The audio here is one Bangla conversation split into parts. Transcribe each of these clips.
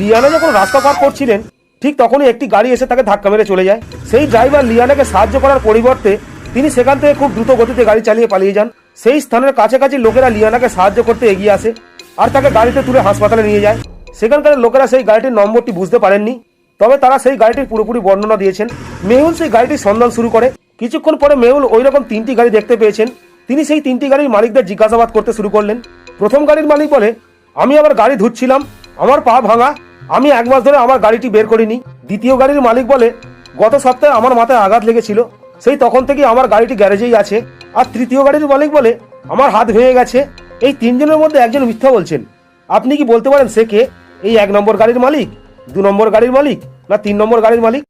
লিয়ানা যখন রাস্তা পার করছিলেন, ঠিক তখনই একটি গাড়ি এসে তাকে ধাক্কা মেরে চলে যায়। সেই ড্রাইভার লিয়ানাকে সাহায্য করার পরিবর্তে তিনি সেখান থেকে খুব দ্রুত গতিতে গাড়ি চালিয়ে পালিয়ে যান। সেই স্থানের কাছাকাছি লোকেরা লিয়ানাকে সাহায্য করতে এগিয়ে আসে আর তাকে গাড়িতে তুলে হাসপাতালে নিয়ে যায়। সেখানকার লোকেরা সেই গাড়িটির নম্বরটি বুঝতে পারেননি, তবে তারা সেই গাড়িটির পুরোপুরি বর্ণনা দিয়েছেন। মেহুল সেই গাড়িটির সন্ধান শুরু করে। কিছুক্ষণ পরে মেহুল ওই রকম তিনটি গাড়ি দেখতে পেয়েছেন। তিনি সেই তিনটি গাড়ির মালিকদের জিজ্ঞাসাবাদ করতে শুরু করলেন। প্রথম গাড়ির মালিক বলে, আমি আবার গাড়ি ধুচ্ছিলাম আমার পা ভাঙা। আমি এক মাস ধরে আমার গাড়িটি বের করিনি। দ্বিতীয় গাড়ির মালিক বলে, গত সপ্তাহে আমার মাথায় আঘাত লেগেছিল। সেই তখন থেকে আমার গাড়িটি গ্যারেজেই আছে। আর তৃতীয় গাড়ির মালিক বলে, আমার হাত ভেঙে গেছে। এই তিনজনের মধ্যে একজন মিথ্যা বলছেন। আপনি কি বলতে পারেন সে কে? এই এক নম্বর গাড়ির মালিক? দু নম্বর গাড়ির মালিক? না তিন নম্বর গাড়ির মালিক?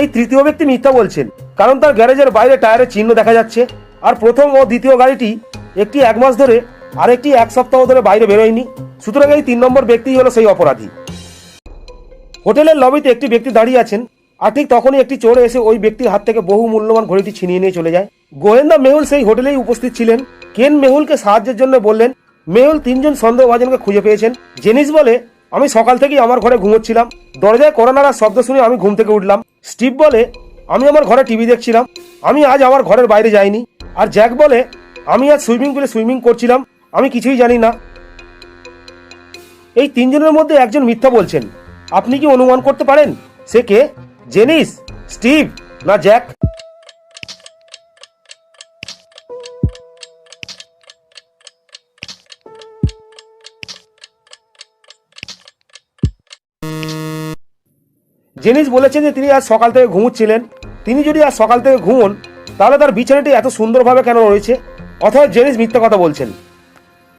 এই তৃতীয় ব্যক্তি মিথ্যা বলছেন, কারণ তার গ্যারেজের বাইরে টায়ারের চিহ্ন দেখা যাচ্ছে, আর প্রথম ও দ্বিতীয় গাড়িটি একটি এক মাস ধরে আর একটি এক সপ্তাহ ধরে বাইরে বেরোয়নি, সুতরাং এই তিন নম্বর ব্যক্তি হলো সেই অপরাধী। হোটেলের লবিতে একটি ব্যক্তি দাঁড়িয়ে আছেন, আর ঠিক তখনই একটি চোর এসে ওই ব্যক্তির হাত থেকে বহু মূল্যবান ঘড়িটি ছিনিয়ে নিয়ে চলে যায়। গোয়েন্দা মেহুল সেই হোটেলেই উপস্থিত ছিলেন। কেন মেহুলকে সাহায্যের জন্য বললেন, মেহুল তিনজন সন্দেহভাজনকে খুঁজে পেয়েছেন। জেনিস বলে, আমি সকাল থেকেই আমার ঘরে ঘুমোচ্ছিলাম। দরজায় করোনার শব্দ শুনে আমি ঘুম থেকে উঠলাম। স্টিভ বলে, আমি আমার ঘরে টিভি দেখছিলাম। আমি আজ আমার ঘরের বাইরে যাইনি। আর জ্যাক বলে, আমি আজ সুইমিং পুলে সুইমিং করছিলাম। আমি কিছুই জানি না। এই তিনজনের মধ্যে একজন মিথ্যা বলছেন। আপনি কি অনুমান করতে পারেন? সে কে? জেনিস? স্টিভ? না জ্যাক? জেনিস বলেছেন যে তিনি আজ সকাল থেকে ঘুমুচ্ছিলেন। তিনি যদি আজ সকাল থেকে ঘুমন, তাহলে তার বিছানাটি এত সুন্দরভাবে কেন রয়েছে? অথবা জেনিস মিথ্যা কথা বলছেন।